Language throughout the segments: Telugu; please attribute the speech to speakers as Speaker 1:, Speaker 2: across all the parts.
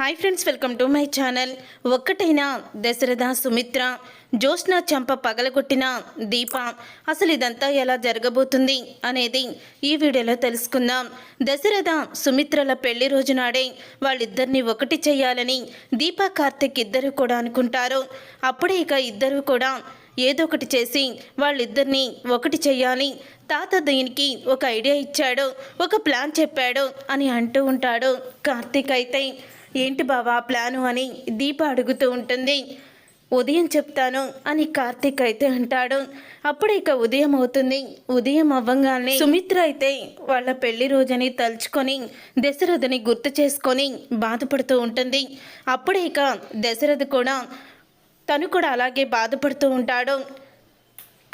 Speaker 1: Hi friends welcome to my channel. ఒక్కటైన Dasharatha Sumitra Jyotsna చంప పగలగొట్టిన దీప. అసలు ఇదంతా ఎలా జరగబోతుంది అనేది ఈ వీడియోలో తెలుసుకుందాం. దశరథ సుమిత్రల పెళ్ళి రోజు నాడే వాళ్ళిద్దరిని ఒకటి చేయాలని దీపా కార్తిక్ ఇద్దరు కూడా అనుకుంటారు. అప్పుడే ఇక ఇద్దరు కూడా ఏదో ఒకటి చేసి వాళ్ళిద్దరిని ఒకటి చేయాలి. తాత దీనికి ఒక ఐడియా ఇచ్చాడు ఒక ప్లాన్ చెప్పాడు అని అంటూ ఉంటాడు కార్తీక్ అయితే. ఏంటి బావా ప్లాను అని దీప అడుగుతూ ఉంటుంది. ఉదయం చెప్తాను అని కార్తీక్ అయితే అంటాడు. అప్పుడు ఇక ఉదయం అవుతుంది. ఉదయం అవ్వంగానే సుమిత్ర అయితే వాళ్ళ పెళ్ళి రోజని తలుచుకొని దశరథని గుర్తు చేసుకొని బాధపడుతూ ఉంటుంది. అప్పుడు ఇక దశరథ్ కూడా తను కూడా అలాగే బాధపడుతూ ఉంటాడు.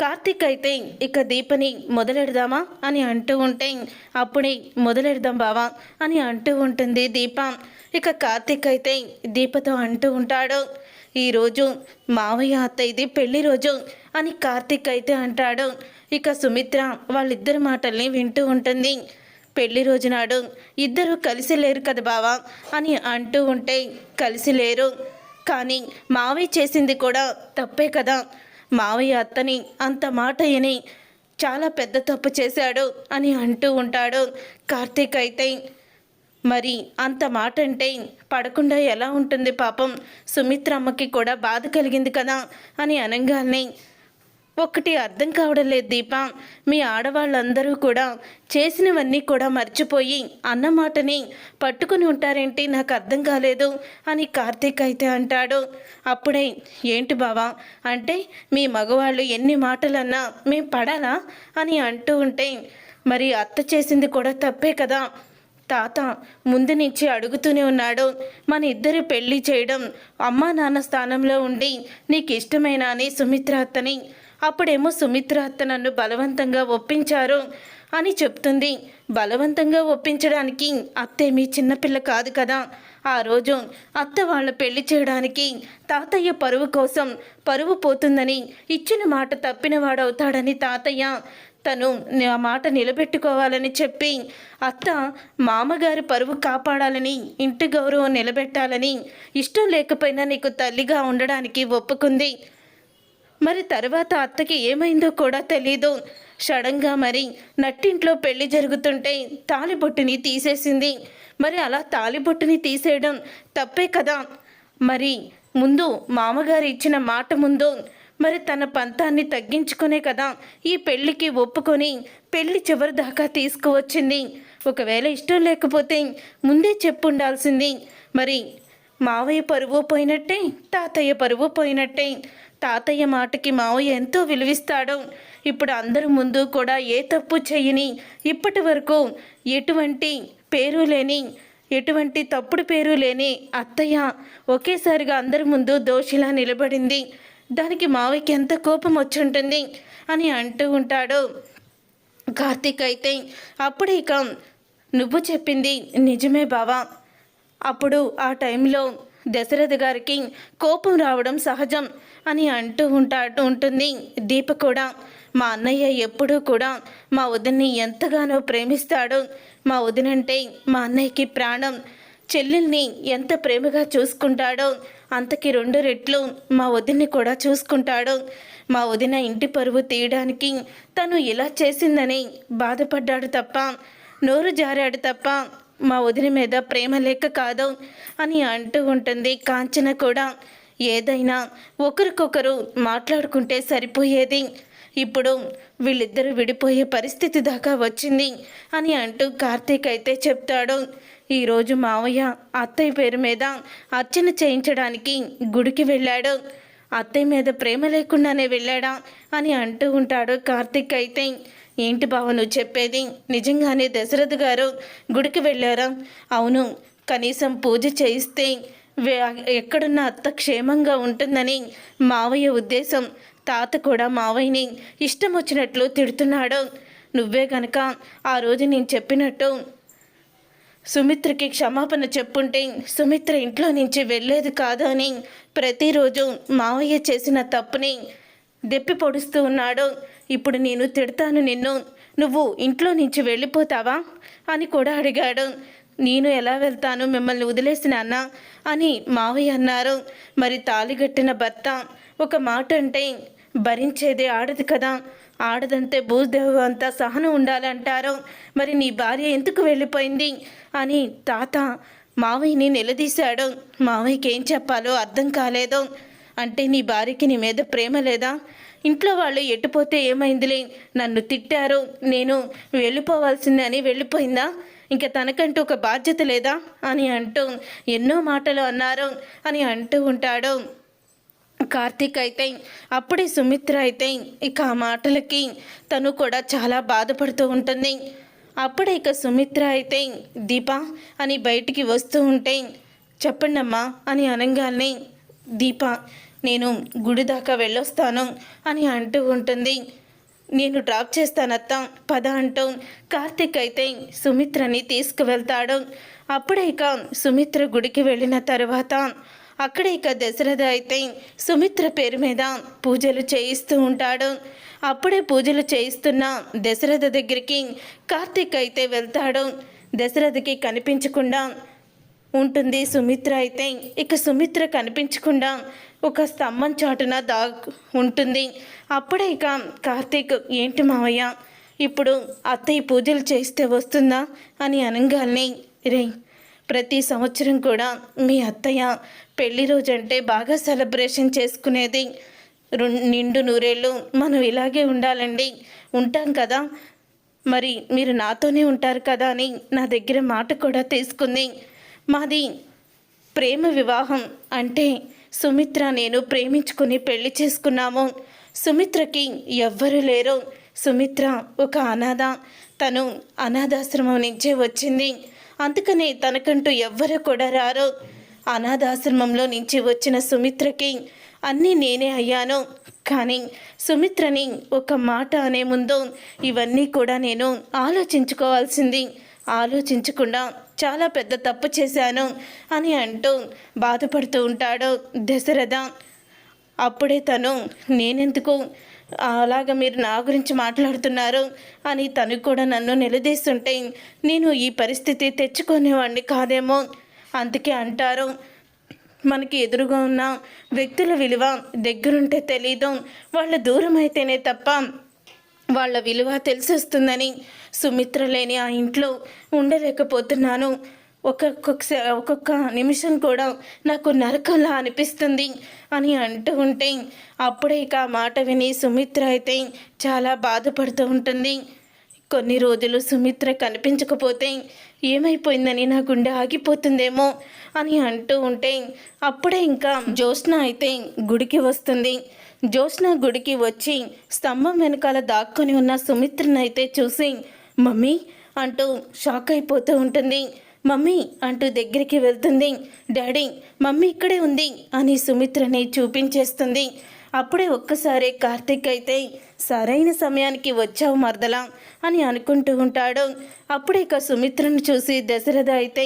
Speaker 1: కార్తీక్ అయితే ఇక దీపని మొదలెడదామా అని అంటూ ఉంటే అప్పుడే మొదలెడదాం బావా అని అంటూ ఉంటుంది దీప. ఇక కార్తీక్ అయితే దీపతో అంటూ ఉంటాడు ఈరోజు మావయ్య అత్తయ్యది పెళ్ళి రోజు అని కార్తీక్ అయితే అంటాడు. ఇక సుమిత్ర వాళ్ళిద్దరి మాటల్ని వింటూ ఉంటుంది. పెళ్ళి రోజు నాడు ఇద్దరు కలిసి లేరు కదా బావా అని అంటూ ఉంటే కలిసి లేరు. కానీ మావయ్య చేసింది కూడా తప్పే కదా. మావయ్య అత్తని అంత మాట విని చాలా పెద్ద తప్పు చేశాడు అని అంటూ ఉంటాడు కార్తీక్ అయితే. మరి అంత మాట అంటే పడకుండా ఎలా ఉంటుంది పాపం? సుమిత్రమ్మకి కూడా బాధ కలిగింది కదా అని అనగానే ఒక్కటి అర్థం కావడం లేదు దీప. మీ ఆడవాళ్ళందరూ కూడా చేసినవన్నీ కూడా మర్చిపోయి అన్న మాటని పట్టుకుని ఉంటారేంటి? నాకు అర్థం కాలేదు అని కార్తీక్ అయితే అంటాడు. అప్పుడే ఏంటి బావా? అంటే మీ మగవాళ్ళు ఎన్ని మాటలన్నా మేము పడాలా? అని అంటూ ఉంటే మరి అత్త చేసింది కూడా తప్పే కదా? తాత ముందు నుంచి అడుగుతూనే ఉన్నాడు. మన ఇద్దరు పెళ్ళి చేయడం అమ్మా నాన్న స్థానంలో ఉండి నీకు ఇష్టమైన అని సుమిత్ర అత్తని అప్పుడేమో సుమిత్ర అత్త నన్ను బలవంతంగా ఒప్పించారు అని చెప్తుంది. బలవంతంగా ఒప్పించడానికి అత్తేమీ చిన్నపిల్ల కాదు కదా. ఆ రోజు అత్త వాళ్ళ పెళ్ళి చేయడానికి తాతయ్య పరువు కోసం పరువు పోతుందని ఇచ్చిన మాట తప్పినవాడవుతాడని తాతయ్య తను ఆ మాట నిలబెట్టుకోవాలని చెప్పి అత్త మామగారి పరువు కాపాడాలని ఇంటి గౌరవం నిలబెట్టాలని ఇష్టం లేకపోయినా నీకు తల్లిగా ఉండడానికి ఒప్పుకుంది. మరి తర్వాత అత్తకి ఏమైందో కూడా తెలీదు. సడన్గా మరి నట్టింట్లో పెళ్ళి జరుగుతుంటే తాలిబొట్టుని తీసేసింది. మరి అలా తాలిబొట్టుని తీసేయడం తప్పే కదా. మరి ముందు మామగారు ఇచ్చిన మాట ముందు మరి తన పంతాన్ని తగ్గించుకునే కదా ఈ పెళ్ళికి ఒప్పుకొని పెళ్ళి చివరి దాకా తీసుకువచ్చింది. ఒకవేళ ఇష్టం లేకపోతే ముందే చెప్పుండాల్సింది. మరి మావయ్య పరువు పోయినట్టే తాతయ్య పరువు పోయినట్టే తాతయ్య మాటకి మావయ్య ఎంతో విలువిస్తాడు. ఇప్పుడు అందరి ముందు కూడా ఏ తప్పు చేయని. ఇప్పటి వరకు ఎటువంటి పేరు లేని ఎటువంటి తప్పుడు పేరు లేని అత్తయ్య ఒకేసారిగా అందరి ముందు దోషిలా నిలబడింది. దానికి మావయ్యకి ఎంత కోపం వచ్చుంటుంది అని అంటూ ఉంటాడు. కార్తీక్ అయితే అప్పుడు ఇక నువ్వు చెప్పింది నిజమే బావా. అప్పుడు ఆ టైంలో దశరథ గారికి కోపం రావడం సహజం అని అంటూ ఉంటాడు ఉంటుంది దీప కూడా. మా అన్నయ్య ఎప్పుడూ కూడా మా వదిన్ని ఎంతగానో ప్రేమిస్తాడు. మా వదినంటే మా అన్నయ్యకి ప్రాణం. చెల్లెల్ని ఎంత ప్రేమగా చూసుకుంటాడో అంతకి రెండు రెట్లు మా వదిన్ని కూడా చూసుకుంటాడు. మా వదిన ఇంటి పరువు తీయడానికి తను ఇలా చేసిందని బాధపడ్డాడు తప్ప నోరు జారాడు తప్ప మా వదిన మీద ప్రేమ లేక కాదు అని అంటూ ఉంటుంది. కాంచన కూడా ఏదైనా ఒకరికొకరు మాట్లాడుకుంటే సరిపోయేది. ఇప్పుడు వీళ్ళిద్దరూ విడిపోయే పరిస్థితి దాకా వచ్చింది అని అంటూ కార్తీక్ అయితే చెప్తాడు. ఈరోజు మావయ్య అత్తయ్య పేరు మీద అర్చన చేయించడానికి గుడికి వెళ్ళాడు. అత్తయ్య మీద ప్రేమ లేకుండానే వెళ్ళాడా అని అంటూ ఉంటాడు కార్తీక్ అయితే. ఏంటి బావ నువ్వు చెప్పేది? నిజంగానే దశరథ్ గారు గుడికి వెళ్ళారా? అవును కనీసం పూజ చేయిస్తే ఎక్కడున్న అత్త క్షేమంగా ఉంటుందని మావయ్య ఉద్దేశం. తాత కూడా మావయ్యని ఇష్టం వచ్చినట్లు తిడుతున్నాడు. నువ్వే గనక ఆ రోజు నేను చెప్పినట్టు సుమిత్రకి క్షమాపణ చెప్పుంటే సుమిత్ర ఇంట్లో నుంచి వెళ్ళేది కాదు అని ప్రతిరోజు మావయ్య చేసిన తప్పుని దెప్పి పొడుస్తూ ఉన్నాడు. ఇప్పుడు నేను తిడతాను నిన్ను. నువ్వు ఇంట్లో నుంచి వెళ్ళిపోతావా? అని కూడా అడిగాడు. నేను ఎలా వెళ్తాను? మిమ్మల్ని వదిలేసిన అన్న అని మావయ్య అన్నారు. మరి తాలిగట్టిన భర్త ఒక మాట అంటే భరించేదే ఆడదు కదా. ఆడదంతే భూదేవు అంతా సహనం ఉండాలంటారు. మరి నీ భార్య ఎందుకు వెళ్ళిపోయింది? అని తాత మావయ్యని నిలదీశాడు. మావయ్యకి ఏం చెప్పాలో అర్థం కాలేదు. అంటే నీ భార్యకి నీ మీద ప్రేమ లేదా? ఇంట్లో వాళ్ళు ఎట్టుపోతే ఏమైందిలే? నన్ను తిట్టారు. నేను వెళ్ళిపోవాల్సిందని వెళ్ళిపోయిందా? ఇంకా తనకంటూ ఒక బాధ్యత లేదా? అని అంటూ ఎన్నో మాటలు అన్నారు అని అంటూ ఉంటాడు. కార్తీక్ అయితే అప్పుడే సుమిత్ర అయితే ఇక ఆ మాటలకి తను కూడా చాలా బాధపడుతూ ఉంటుంది. అప్పుడే ఇక సుమిత్ర అయితే దీప అని బయటికి వస్తూ ఉంటే చెప్పండమ్మా అని అనగానే దీప నేను గుడి దాకా వెళ్ళొస్తాను అని అంటూ ఉంటుంది. నేను డ్రాప్ చేస్తానత్త పద అంటూ కార్తీక్ అయితే సుమిత్రని తీసుకువెళ్తాడు. అప్పుడే ఇక సుమిత్ర గుడికి వెళ్ళిన తర్వాత అక్కడైక దశరథ అయితే సుమిత్ర పేరు మీద పూజలు చేయిస్తూ ఉంటాడు. అప్పుడే పూజలు చేయిస్తున్న దశరథ దగ్గరికి కార్తీక్ అయితే వెళ్తాడు. దశరథకి కనిపించకుండా ఉంటుంది. సుమిత్ర అయితే ఇక సుమిత్ర కనిపించకుండా ఒక స్తంభం చాటున దా ఉంటుంది. అప్పుడే ఇక కార్తీక్ ఏంటి మావయ్య ఇప్పుడు అత్తయ్య పూజలు చేస్తే వస్తుందా? అని అనగానే రే ప్రతి సంవత్సరం కూడా మీ అత్తయ్య పెళ్ళి రోజు అంటే బాగా సెలబ్రేషన్ చేసుకునేది. నిండు నూరేళ్ళు మనం ఇలాగే ఉండాలండి. ఉంటాం కదా. మరి మీరు నాతోనే ఉంటారు కదా అని నా దగ్గర మాట కూడా తీసుకుంది. మాది ప్రేమ వివాహం అంటే సుమిత్ర నేను ప్రేమించుకుని పెళ్ళి చేసుకున్నాము. సుమిత్రకి ఎవ్వరు లేరు. సుమిత్ర ఒక అనాథ. తను అనాథాశ్రమం నుంచే వచ్చింది. అందుకనే తనకంటూ ఎవ్వరు కూడా రారు. అనాథాశ్రమంలో నుంచి వచ్చిన సుమిత్రకి అన్నీ నేనే అయ్యాను. కానీ సుమిత్రని ఒక మాట అనే ముందు ఇవన్నీ కూడా నేను ఆలోచించుకోవాల్సింది. ఆలోచించకుండా చాలా పెద్ద తప్పు చేశాను అని అంటూ బాధపడుతూ ఉంటాడు దశరథ. అప్పుడే తను నేనెందుకు? అలాగ మీరు నా గురించి మాట్లాడుతున్నారు? అని తను కూడా నన్ను నిలదీస్తుంటే నేను ఈ పరిస్థితి తెచ్చుకునేవాడిని కాదేమో అందుకే అంటారు. మనకి ఎదురుగా ఉన్న వ్యక్తుల విలువ దగ్గరుంటే తెలీదు. వాళ్ళ దూరం అయితేనే తప్ప వాళ్ళ విలువ తెలిసొస్తుందని సుమిత్ర లేని ఆ ఇంట్లో ఉండలేకపోతున్నాను. ఒక్కొక్క ఒక్కొక్క నిమిషం కూడా నాకు నరకంలా అనిపిస్తుంది అని అంటూ ఉంటే అప్పుడే ఇక ఆ మాట విని సుమిత్ర అయితే చాలా బాధపడుతూ ఉంటుంది. కొన్ని రోజులు సుమిత్ర కనిపించకపోతే ఏమైపోయిందని నా గుండె ఆగిపోతుందేమో అని అంటూ ఉంటే అప్పుడే ఇంకా జ్యోత్స్న అయితే గుడికి వస్తుంది. జ్యోత్స్న గుడికి వచ్చి స్తంభం వెనకాల దాక్కొని ఉన్న సుమిత్రను అయితే చూసి మమ్మీ అంటూ షాక్ అయిపోతూ ఉంటుంది. మమ్మీ అంటూ దగ్గరికి వెళ్తుంది. డాడీ మమ్మీ ఇక్కడే ఉంది అని సుమిత్రని చూపించేస్తుంది. అప్పుడే ఒక్కసారి కార్తీక్ అయితే సరైన సమయానికి వచ్చావు మరదలా అని అనుకుంటూ ఉంటాడు. అప్పుడే ఇక సుమిత్రను చూసి దశరథ అయితే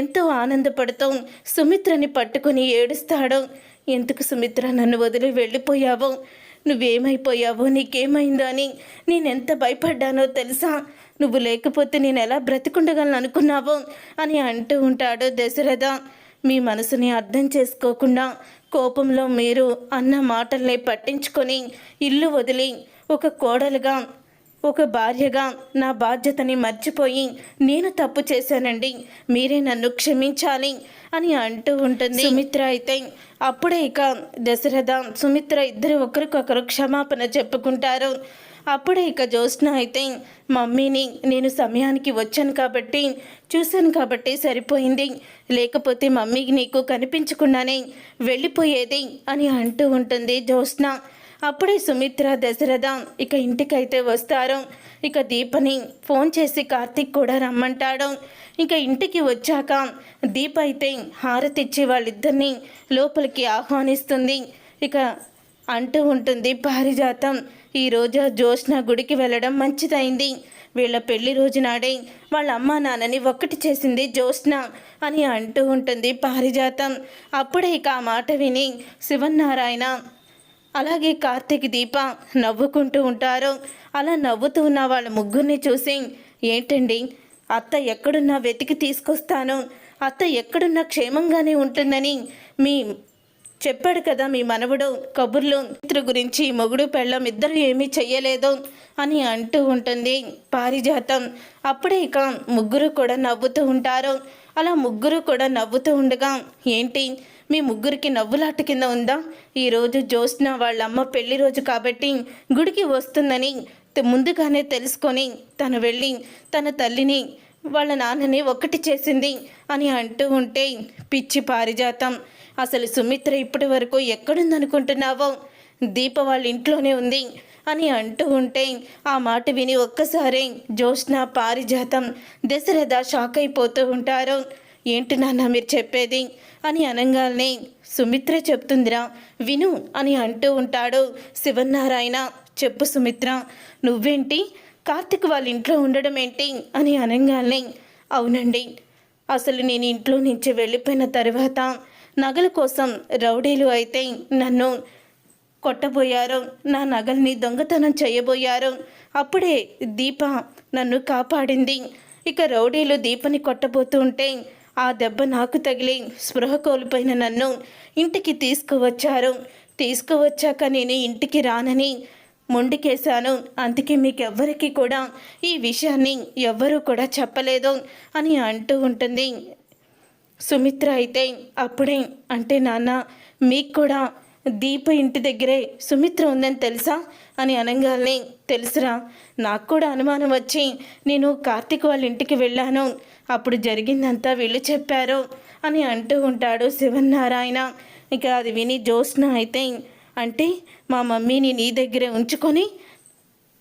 Speaker 1: ఎంతో ఆనందపడుతూ సుమిత్రని పట్టుకుని ఏడుస్తాడు. ఎందుకు సుమిత్ర నన్ను వదిలి వెళ్ళిపోయావో? నువ్వేమైపోయావో? నీకేమైందో అని నేనెంత భయపడ్డానో తెలుసా? నువ్వు లేకపోతే నేను ఎలా బ్రతికుండగలను అనుకున్నావో? అని అంటూ ఉంటాడు దశరథ. మీ మనసుని అర్థం చేసుకోకుండా కోపంలో మీరు అన్న మాటల్ని పట్టించుకొని ఇల్లు వదిలి ఒక కోడలుగా ఒక భార్యగా నా బాధ్యతని మర్చిపోయి నేను తప్పు చేశానండి. మీరే నన్ను క్షమించాలి అని అంటూ ఉంటుంది. సుమిత్ర అయితే అప్పుడే ఇక దశరథ సుమిత్ర ఇద్దరు ఒకరికొకరు క్షమాపణ చెప్పుకుంటారు. అప్పుడే ఇక జ్యోత్స్న అయితే మమ్మీని నేను సమయానికి వచ్చాను కాబట్టి చూశాను కాబట్టి సరిపోయింది. లేకపోతే మమ్మీకి నీకు కనిపించకుండానే వెళ్ళిపోయేది అని అంటూ ఉంటుంది జ్యోత్స్న. అప్పుడే సుమిత్ర దశరథ ఇక ఇంటికైతే వస్తారు. ఇక దీపని ఫోన్ చేసి కార్తీక్ కూడా రమ్మంటాడు. ఇక ఇంటికి వచ్చాక దీప అయితే హారతిచ్చి వాళ్ళిద్దరిని లోపలికి ఆహ్వానిస్తుంది. ఇక అంటూ ఉంటుంది పారిజాతం ఈరోజు జ్యోత్స్న గుడికి వెళ్ళడం మంచిదైంది. వీళ్ళ పెళ్ళి రోజు నాడే వాళ్ళ అమ్మ నాన్నని ఒక్కటి చేసింది జ్యోత్స్న అని అంటూ ఉంటుంది పారిజాతం. అప్పుడే ఇక ఆ మాట విని శివన్నారాయణ అలాగే కార్తీక్ దీప నవ్వుకుంటూ ఉంటారు. అలా నవ్వుతూ ఉన్న వాళ్ళ ముగ్గురిని చూసి ఏంటండి? అత్త ఎక్కడున్నా వెతికి తీసుకొస్తాను. అత్త ఎక్కడున్నా క్షేమంగానే ఉంటుందని మీ చెప్పాడు కదా మీ మనవడు కబుర్లు. ఇతరు గురించి మొగుడు పెళ్ళం ఇద్దరు ఏమీ చెయ్యలేదు అని అంటూ ఉంటుంది పారిజాతం. అప్పుడే ఇక ముగ్గురు కూడా నవ్వుతూ ఉంటారు. అలా ముగ్గురు కూడా నవ్వుతూ ఉండగా ఏంటి? మీ ముగ్గురికి నవ్వులాట కింద ఉందా? ఈరోజు జ్యోత్స్న వాళ్ళ అమ్మ పెళ్ళి రోజు కాబట్టి గుడికి వస్తుందని ముందుగానే తెలుసుకొని తను వెళ్ళి తన తల్లిని వాళ్ళ నాన్నని ఒక్కటి చేసింది అని అంటూ ఉంటే పిచ్చి పారిజాతం. అసలు సుమిత్ర ఇప్పటి వరకు ఎక్కడుందనుకుంటున్నావో? దీప వాళ్ళ ఇంట్లోనే ఉంది అని అంటూ ఉంటే ఆ మాట విని ఒక్కసారి జ్యోత్స్న పారిజాతం. దశరథ షాక్ అయిపోతూ ఉంటారు. ఏంటి నాన్న మీరు చెప్పేది? అని అనగానే సుమిత్ర చెప్తుందిరా. విను అని అంటూ ఉంటాడు శివనారాయణ చెప్పు సుమిత్ర నువ్వేంటి? కార్తిక్ వాళ్ళ ఇంట్లో ఉండడం ఏంటి? అని అనగానే అవునండి. అసలు నేను ఇంట్లో నుంచి వెళ్ళిపోయిన తర్వాత నగల కోసం రౌడీలు అయితే నన్ను కొట్టబోయారు. నా నగల్ని దొంగతనం చేయబోయారు. అప్పుడే దీప నన్ను కాపాడింది. ఇక రౌడీలు దీపని కొట్టబోతుంటే ఆ దెబ్బ నాకు తగిలి స్పృహ కోల్పోయిన నన్ను ఇంటికి తీసుకువచ్చారు. తీసుకువచ్చాక నేను ఇంటికి రానని మొండికేశాను. అందుకే మీకెవ్వరికి కూడా ఈ విషయాన్ని ఎవ్వరూ కూడా చెప్పలేదు అని అంటూ ఉంటుంది. సుమిత్ర అయితే అప్పుడే అంటే నాన్న మీకు కూడా దీప ఇంటి దగ్గరే సుమిత్ర ఉందని తెలుసా? అని అనగానే తెలుసురా నాకు కూడా అనుమానం వచ్చి నేను కార్తీక్ వాళ్ళ ఇంటికి వెళ్ళాను. అప్పుడు జరిగిందంతా వీళ్ళు చెప్పారు అని అంటూ ఉంటాడు శివనారాయణ ఇక అది విని జ్యోత్స్న అయితే అంటే మా మమ్మీని నీ దగ్గరే ఉంచుకొని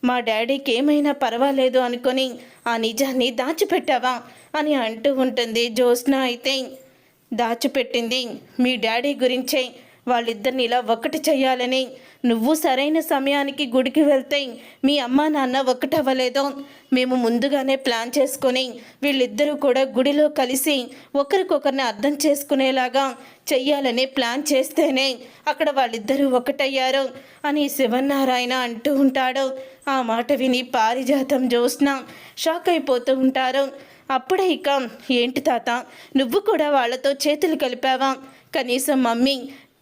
Speaker 1: మా డాడీకి ఏమైనా పర్వాలేదు అనుకొని ఆ నిజాన్ని దాచిపెట్టావా? అని అంటూ ఉంటుంది జ్యోత్స్న అయితే. దాచిపెట్టింది మీ డాడీ గురించే వాళ్ళిద్దరిని ఇలా ఒకటి చేయాలని నువ్వు సరైన సమయానికి గుడికి వెళ్తే మీ అమ్మ నాన్న ఒకటవ్వలేదో మేము ముందుగానే ప్లాన్ చేసుకొని వీళ్ళిద్దరూ కూడా గుడిలో కలిసి ఒకరికొకరిని అర్థం చేసుకునేలాగా చెయ్యాలని ప్లాన్ చేస్తేనే అక్కడ వాళ్ళిద్దరూ ఒకటయ్యారు అని శివనారాయణ అంటూ ఉంటాడు. ఆ మాట విని పారిజాతం జ్యోత్స్న షాక్ అయిపోతూ ఉంటారు. అప్పుడే ఇక ఏంటి తాత నువ్వు కూడా వాళ్ళతో చేతులు కలిపావా? కనీసం మమ్మీ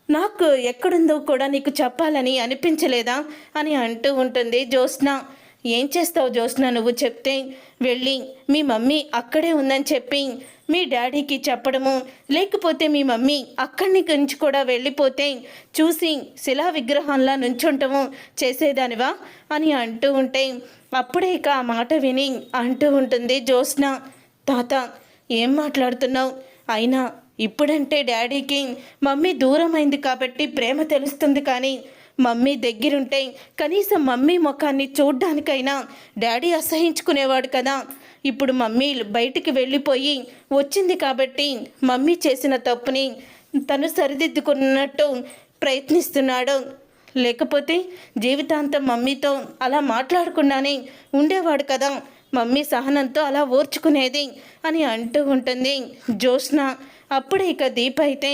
Speaker 1: నాకు ఎక్కడుందో కూడా నీకు చెప్పాలని అనిపించలేదా? అని అంటూ ఉంటుంది జ్యోత్స్న. ఏం చేస్తావు జ్యోత్స్న? నువ్వు చెప్తే వెళ్ళి మీ మమ్మీ అక్కడే ఉందని చెప్పి మీ డాడీకి చెప్పడము లేకపోతే మీ మమ్మీ అక్కడి నుంచి కూడా వెళ్ళిపోతే చూసి శిలా విగ్రహంలా నుంచుంటము చేసేదానివా? అని అంటూ ఉంటే అప్పుడే ఇక ఆ మాట విని అంటూ ఉంటుంది జ్యోత్స్న. తాత ఏం మాట్లాడుతున్నావు? అయినా ఇప్పుడంటే డాడీకి మమ్మీ దూరం అయింది కాబట్టి ప్రేమ తెలుస్తుంది కానీ మమ్మీ దగ్గరుంటే కనీసం మమ్మీ ముఖాన్ని చూడ్డానికైనా డాడీ అసహించుకునేవాడు కదా. ఇప్పుడు మమ్మీ బయటికి వెళ్ళిపోయి వచ్చింది కాబట్టి మమ్మీ చేసిన తప్పుని తను సరిదిద్దుకున్నట్టు ప్రయత్నిస్తున్నాడు. లేకపోతే జీవితాంతం మమ్మీతో అలా మాట్లాడకుండానే ఉండేవాడు కదా. మమ్మీ సహనంతో అలా ఓర్చుకునేది అని అంటూ ఉంటుంది జ్యోత్స్న. అప్పుడే ఇక దీప అయితే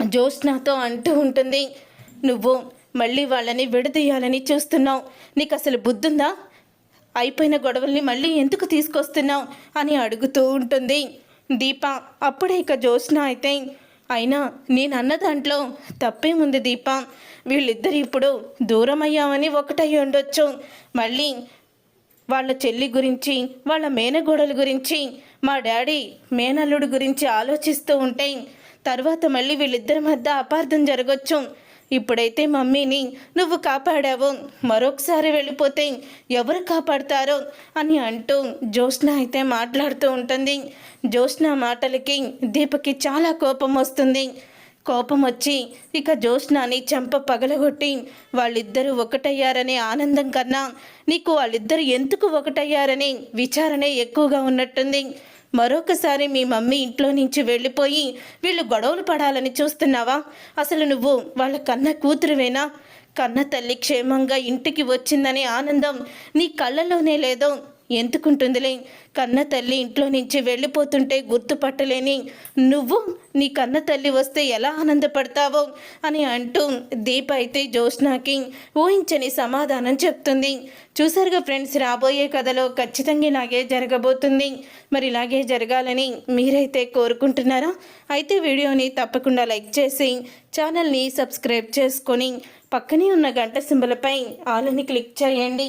Speaker 1: జ్యోత్స్నతో అంటూ ఉంటుంది. నువ్వు మళ్ళీ వాళ్ళని విడదీయాలని చూస్తున్నావు. నీకు అసలు బుద్ధుందా? అయిపోయిన గొడవల్ని మళ్ళీ ఎందుకు తీసుకొస్తున్నావు? అని అడుగుతూ ఉంటుంది. దీప అప్పుడే ఇక జ్యోత్స్న అయితే అయినా నేను అన్న దాంట్లో తప్పేముంది దీప? వీళ్ళిద్దరు ఇప్పుడు దూరం అయ్యామని ఒకటై ఉండొచ్చు. మళ్ళీ వాళ్ళ చెల్లి గురించి వాళ్ళ మేనగోడల గురించి మా డాడీ మేనల్లుడు గురించి ఆలోచిస్తూ ఉంటే తర్వాత మళ్ళీ వీళ్ళిద్దరి మధ్య అపార్థం జరగచ్చు. ఇప్పుడైతే మమ్మీని నువ్వు కాపాడావు మరొకసారి వెళ్ళిపోతే ఎవరు కాపాడతారో అని అంటూ జ్యోత్స్న అయితే మాట్లాడుతూ ఉంటుంది. జ్యోత్స్న మాటలకి దీపకి చాలా కోపం వస్తుంది. కోపం వచ్చి ఇక జ్యోత్స్నాని చెంప పగలగొట్టి వాళ్ళిద్దరూ ఒకటయ్యారనే ఆనందం కన్నా నీకు వాళ్ళిద్దరు ఎందుకు ఒకటయ్యారనే విచారణే ఎక్కువగా ఉన్నట్టుంది. మరొకసారి మీ మమ్మీ ఇంట్లో నుంచి వెళ్ళిపోయి వీళ్ళు గొడవలు పడాలని చూస్తున్నావా? అసలు నువ్వు వాళ్ళ కన్న కూతురువేనా? కన్న తల్లి క్షేమంగా ఇంటికి వచ్చిందనే ఆనందం నీ కళ్ళలోనే లేదో ఎందుకుంటుందిలే? కన్న తల్లి ఇంట్లో నుంచి వెళ్ళిపోతుంటే గుర్తుపట్టలేని నువ్వు నీ కన్న తల్లి వస్తే ఎలా ఆనందపడతావో అని అంటూ దీప అయితే జ్యోత్స్నాకి ఊహించని సమాధానం చెప్తుంది. చూసారుగా ఫ్రెండ్స్ రాబోయే కథలో ఖచ్చితంగా ఇలాగే జరగబోతుంది. మరి ఇలాగే జరగాలని మీరైతే కోరుకుంటున్నారా? అయితే వీడియోని తప్పకుండా లైక్ చేసి ఛానల్ని సబ్స్క్రైబ్ చేసుకొని పక్కనే ఉన్న గంట సింబలపై ఆలని క్లిక్ చేయండి.